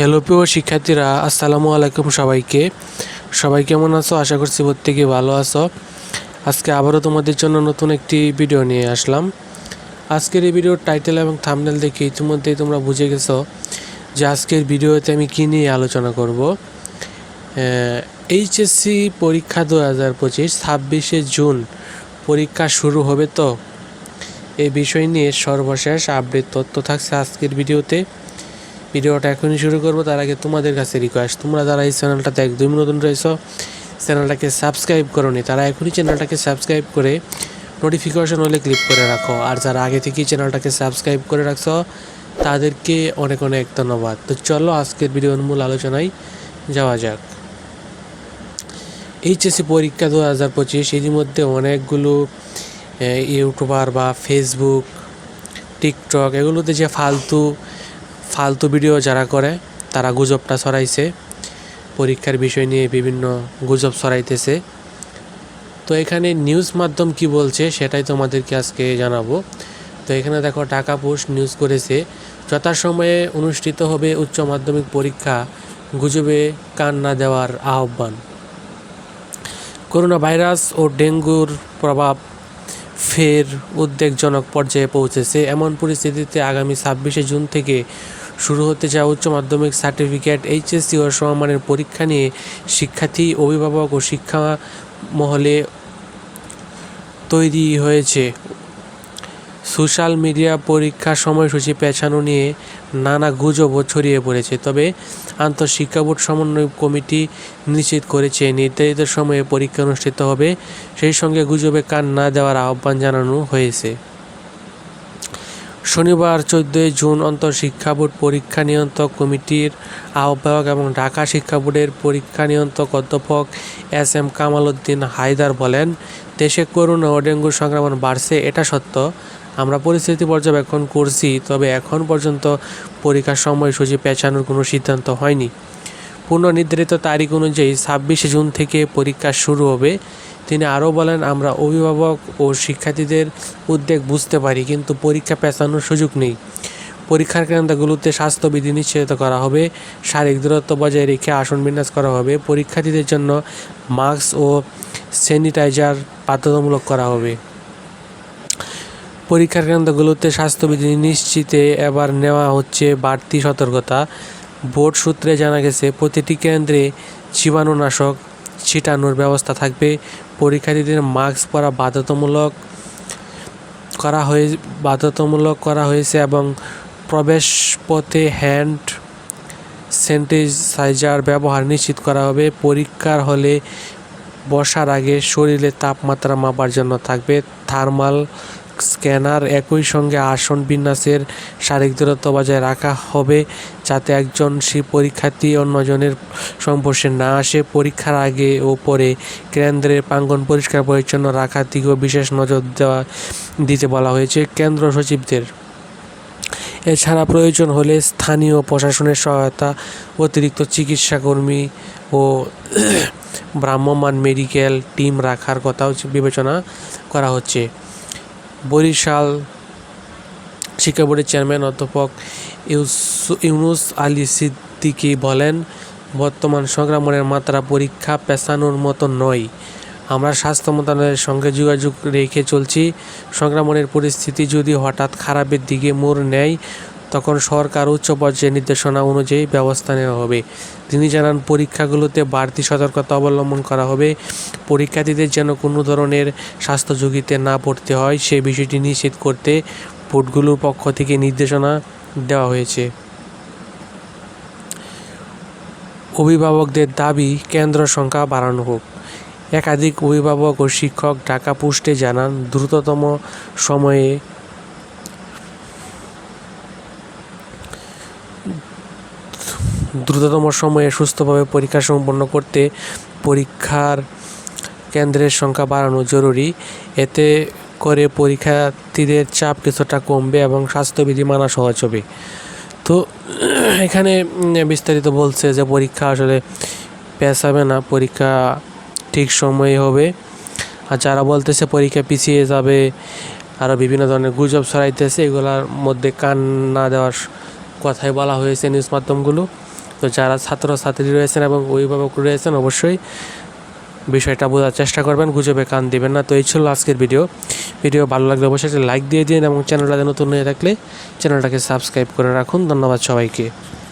Hello প্রিয় শিক্ষার্থীরা, আসসালামু আলাইকুম সবাইকে। সবাই কেমন আছো? আশা করছি প্রত্যেকে ভালো আছো। আজকে আবারও তোমাদের জন্য নতুন একটি ভিডিও নিয়ে আসলাম। আজকের এই ভিডিওর টাইটেল এবং থামনেল দেখে ইতিমধ্যেই তোমরা বুঝে গেছো যে আজকের ভিডিওতে আমি কী নিয়ে আলোচনা করব। এইচএসসি পরীক্ষা দু হাজার পঁচিশ, ছাব্বিশে জুন পরীক্ষা শুরু হবে তো? এই বিষয় নিয়ে সর্বশেষ আপডেট তথ্য থাকছে আজকের ভিডিওতে। ভিডিওটা এখনই শুরু করব। তার আগে তোমাদের কাছে রিকোয়েস্ট তোমরা যারা এই চ্যানেলটাতে একদমই নতুন রয়েছো, চ্যানেলটাকে সাবস্ক্রাইব করোনি, তারা এখনই চ্যানেলটাকে সাবস্ক্রাইব করে নোটিফিকেশন হলে ক্লিক করে রাখো। আর যারা আগে থেকেই চ্যানেলটাকে সাবস্ক্রাইব করে রাখছো, তাদেরকে অনেক অনেক ধন্যবাদ। তো চলো আজকের ভিডিওর মূল আলোচনায় যাওয়া যাক। এইচএসসি পরীক্ষা দু হাজার পঁচিশ, এরই মধ্যে অনেকগুলো ইউটিউবার বা ফেসবুক টিকটক এগুলোতে যে ফালতু ফালতু ভিডিও যারা করে, তারা গুজবটা ছড়াইছে। পরীক্ষার বিষয় নিয়ে বিভিন্ন গুজব ছড়াইতেছে। তো এখানে নিউজ মাধ্যম কি বলছে সেটাই তোমাদেরকে আজকে জানাব। তো এখানে দেখো টাকা পোস্ট নিউজ করেছে, যথাসময়ে অনুষ্ঠিত হবে উচ্চ মাধ্যমিক পরীক্ষা, গুজবে কান না দেওয়ার আহ্বান। করোনা ভাইরাস ও ডেঙ্গুর প্রভাব ফের উদ্বেগজনক পর্যায়ে পৌঁছেছে। এমন পরিস্থিতিতে আগামী ছাব্বিশে জুন থেকে শুরু হতে যাওয়া উচ্চ মাধ্যমিক সার্টিফিকেট এইচএসসি ও সমমানের পরীক্ষা নিয়ে শিক্ষার্থী, অভিভাবক ও শিক্ষা মহলে তৈরি হয়েছে। সোশ্যাল মিডিয়া পরীক্ষার সময়সূচি পেছানো নিয়ে নানা গুজবও ছড়িয়ে পড়েছে। তবে আন্তঃশিক্ষা বোর্ড সমন্বয় কমিটি নিশ্চিত করেছে, নির্ধারিত সময়ে পরীক্ষা অনুষ্ঠিত হবে। সেই সঙ্গে গুজবে কান না দেওয়ার আহ্বান জানানো হয়েছে। শনিবার চোদ্দোই জুন অন্তঃশিক্ষা বোর্ড পরীক্ষা নিয়ন্ত্রক কমিটির আহ্বায়ক এবং ঢাকা শিক্ষা বোর্ডের পরীক্ষা নিয়ন্ত্রক অধ্যাপক এস এম কামাল উদ্দিন হায়দার বলেন, দেশে করোনা ও ডেঙ্গুর সংক্রমণ বাড়ছে, এটা সত্য। আমরা পরিস্থিতি পর্যবেক্ষণ করছি, তবে এখন পর্যন্ত পরীক্ষার সময়সূচি পেছানোর কোনো সিদ্ধান্ত হয়নি। পূর্ণ নির্ধারিত তারিখ অনুযায়ী ছাব্বিশে জুন থেকে পরীক্ষা শুরু হবে। তিনি আরও বলেন, আমরা অভিভাবক ও শিক্ষার্থীদের উদ্বেগ বুঝতে পারি, কিন্তু পরীক্ষা পেছানোর সুযোগ নেই। পরীক্ষার কেন্দ্রগুলোতে স্বাস্থ্যবিধি নিশ্চিত করা হবে, শারীরিক দূরত্ব বজায় রেখে আসন বিন্যাস করা হবে, পরীক্ষার্থীদের জন্য মাস্ক ও স্যানিটাইজার বাধ্যতামূলক করা হবে। পরীক্ষার কেন্দ্রগুলোতে স্বাস্থ্যবিধি নিশ্চিতে এবার নেওয়া হচ্ছে বাড়তি সতর্কতা। বোর্ড সূত্রে জানা গেছে, প্রতিটি কেন্দ্রে জীবাণুনাশক ছিটানোর ব্যবস্থা থাকবে। পরীক্ষার্থীদের মাস্ক পরা বাধ্যতামূলক করা হয়ে, বাধ্যতামূলক করা হয়েছে এবং প্রবেশ পথে হ্যান্ড স্যানিটাইজার ব্যবহার নিশ্চিত করা হবে। পরীক্ষার হলে বসার আগে শরীরের তাপমাত্রা মাপার জন্য থাকবে থার্মাল স্ক্যানার একই সঙ্গে আসন বিন্যাসের শারীরিক দূরত্ব বজায় রাখা হবে যাতে একজন পরীক্ষার্থী অন্যজনের সংস্পর্শে না আসে। পরীক্ষার আগে ও পরে কেন্দ্রের প্রাঙ্গণ পরিষ্কার পরিচ্ছন্ন রাখার দিকেও বিশেষ নজর দেওয়া, দিতে বলা হয়েছে কেন্দ্র সচিবদের। এছাড়া প্রয়োজন হলে স্থানীয় প্রশাসনের সহায়তা, অতিরিক্ত চিকিৎসাকর্মী ও ভ্রাম্যমাণ মেডিকেল টিম রাখার কথাও বিবেচনা করা হচ্ছে। বরিশাল শিক্ষা বোর্ডের চেয়ারম্যান অধ্যাপক ইউনুস আলী সিদ্দিকি বলেন, বর্তমান সংক্রমণের মাত্রা পরীক্ষা পেছানোর মতো নয়। আমরা স্বাস্থ্য মন্ত্রণালয়ের সঙ্গে যোগাযোগ রেখে চলছি। সংক্রমণের পরিস্থিতি যদি হঠাৎ খারাপের দিকে মোড় নেয় তখন সরকার উচ্চ পর্যায়ে নির্দেশনা অনুযায়ী ব্যবস্থা নেওয়া হবে। তিনি জানান, পরীক্ষাগুলোতে বাড়তি সতর্কতা অবলম্বন করা হবে। পরীক্ষার্থীদের যেন কোনো ধরনের স্বাস্থ্য ঝুঁকিতে না পড়তে হয়, সে বিষয়টি নিশ্চিত করতে বোর্ডগুলোর পক্ষ থেকে নির্দেশনা দেওয়া হয়েছে। অভিভাবকদের দাবি, কেন্দ্র সংখ্যা বাড়ানো হোক। একাধিক অভিভাবক ও শিক্ষক ঢাকা পোস্টে জানান, দ্রুততম সময়ে দ্রুততম সময়ে সুস্থভাবে পরীক্ষা সম্পন্ন করতে পরীক্ষার কেন্দ্রের সংখ্যা বাড়ানো জরুরি। এতে করে পরীক্ষার্থীদের চাপ কিছুটা কমবে এবং স্বাস্থ্যবিধি মানা সহজ হবে। তো, এখানে বিস্তারিত বলছে যে পরীক্ষা আসলে পেছাবে না, পরীক্ষা ঠিক সময়ে হবে। আর যারা বলতেছে পরীক্ষা পিছিয়ে যাবে আরও বিভিন্ন ধরনের গুজব ছড়াইতেছে, এগুলোর মধ্যে কান না দেওয়ার কথাই বলা হয়েছে নিউজ মাধ্যমগুলো। তো যারা ছাত্র ছাত্রী রয়েছেন এবং অভিভাবক রয়েছেন, অবশ্যই বিষয়টা বোঝার চেষ্টা করবেন, গুজবে কান দিবেন না। তো এই ছিল আজকের ভিডিও। ভিডিও ভালো লাগলে অবশ্যই লাইক দিয়ে দিন এবং চ্যানেলটাতে নতুন হয়ে থাকলে চ্যানেলটাকে সাবস্ক্রাইব করে রাখুন। ধন্যবাদ সবাইকে।